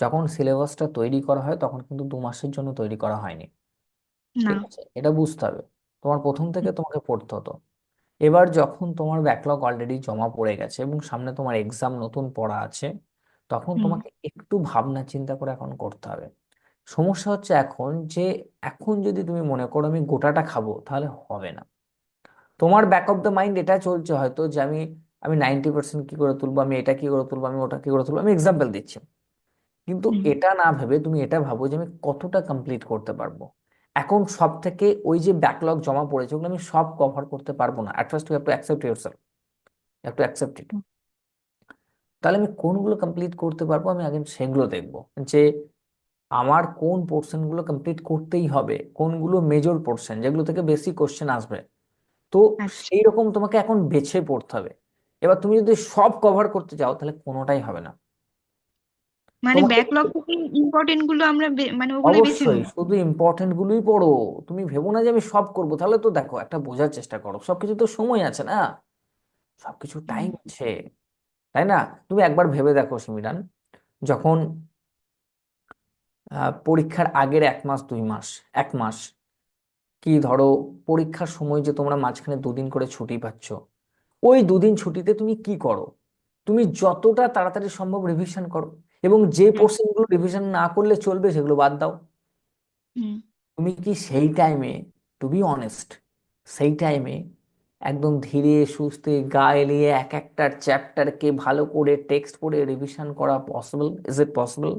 যখন সিলেবাসটা তৈরি করা হয় তখন কিন্তু দু মাসের জন্য তৈরি করা হয়নি। না। ঠিক আছে? এটা বুঝতে হবে। তোমার প্রথম থেকে তোমাকে পড়তে হতো। এবার যখন তোমার ব্যাকলগ অলরেডি জমা পড়ে গেছে এবং সামনে তোমার এক্সাম নতুন পড়া আছে তখন হুম। তোমাকে একটু ভাবনা চিন্তা করে এখন করতে হবে। সমস্যা হচ্ছে এখন যে এখন যদি তুমি মনে করো আমি গোটাটা খাব তাহলে হবে না। তোমার ব্যাক অফ দ্য মাইন্ড এটা চলছে হয়তো যে আমি আমি নাইনটি পার্সেন্ট কি করে তুলবো আমি এটা কি করে তুলবো আমি ওটা কি করে তুলবো আমি এক্সাম্পল দিচ্ছি। কিন্তু এটা না ভেবে তুমি এটা ভাবো যে আমি কতটা কমপ্লিট করতে পারব। এখন সব থেকে ওই যে ব্যাকলগ জমা পড়েছে ওগুলো আমি সব কভার করতে পারব না। At first you have to accept yourself have to accept it তাহলে আমি কোনগুলো কমপ্লিট করতে পারব? আমি আগে সেগুলো দেখব। যে আমার কোন পোর্শনগুলো কমপ্লিট করতেই হবে? কোনগুলো মেজর পোর্শন যেগুলো থেকে বেশি কোশ্চেন আসবে। তো আচ্ছা। সেই রকম তোমাকে এখন বেছে পড়তে হবে। এবার তুমি যদি সব কভার করতে চাও তাহলে কোনোটাই হবে না। মানে তোমাকে ব্যাকলগ থেকে ইম্পর্টেন্টগুলো আমরা মানে ওগুলোই বেছে অবশ্যই নেব। শুধু ইম্পর্টেন্ট গুলোই পড়ো। তুমি ভেবো না যে আমি সব করব। তাহলে তো দেখো একটা বোঝার চেষ্টা করো। সবকিছু তো সময় আছে না? সবকিছু টাইম আছে। তাই না? তুমি একবার ভেবে দেখো সিমিরান যখন পরীক্ষার আগের এক মাস দুই মাস এক মাস কি ধরো পরীক্ষার সময় যে তোমরা মাঝখানে দুদিন করে ছুটি পাচ্ছ ওই দুদিন ছুটিতে তুমি কি করো? তুমি যতটা তাড়াতাড়ি সম্ভব রিভিশন করো। এবং যে পোর্শনগুলো রিভিশন না করলে চলবে সেগুলো বাদ দাও। তুমি কি সেই টাইমে টু বি অনেস্ট সেই টাইমে একদম ধীরে সুস্থে গা এলিয়ে এক একটা চ্যাপ্টারকে ভালো করে টেক্সট পড়ে রিভিশন করা পসিবল ইজ ইট পসিবল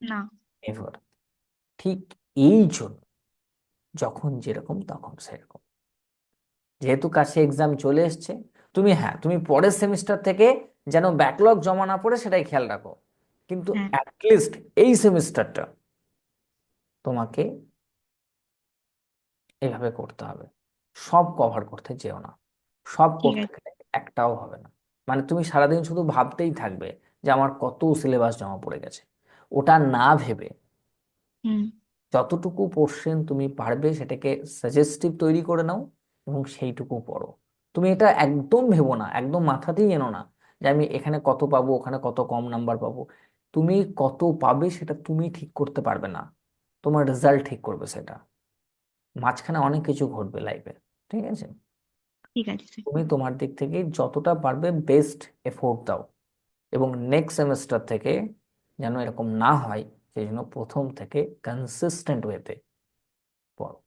না। এভার ঠিক এই জন্য যখন যেরকম তখন সেরকম। যেহেতু কাছে এক্সাম চলে এসছে তুমি হ্যাঁ তুমি পরের সেমিস্টার থেকে যেন ব্যাকলগ জমা না পড়ে সেটাই খেয়াল রাখো। কিন্তু অ্যাটলিস্ট এই সেমিস্টারটা তোমাকে এভাবে করতে হবে। সব কভার করতে যেও না। সব করতে গেলে একটাও হবে না। মানে তুমি সারাদিন শুধু ভাবতেই থাকবে যে আমার কত সিলেবাস জমা পড়ে গেছে। ওটা না ভেবে হুম। যতটুকু পোর্শন তুমি পারবে সেটাকে সাজেস্টিভ তৈরি করে নাও এবং সেইটুকু পড়ো। তুমি এটা একদম ভেবো না একদম মাথাতেই এনো না যে আমি এখানে কত পাবো ওখানে কত কম নাম্বার পাবো। তুমি কত পাবে সেটা তুমি ঠিক করতে পারবে না। তোমার রেজাল্ট ঠিক করবে সেটা। মাঝখানে অনেক কিছু ঘটবে লাইফে ঠিক আছে? ঠিক আছে তুমি তোমার দিক থেকে যতটা পারবে বেস্ট এফোর্ট দাও। এবং নেক্সট সেমেস্টার থেকে যেন এরকম না হয় সেই জন্য প্রথম থেকে কনসিস্টেন্ট ওয়েতে পড়ো।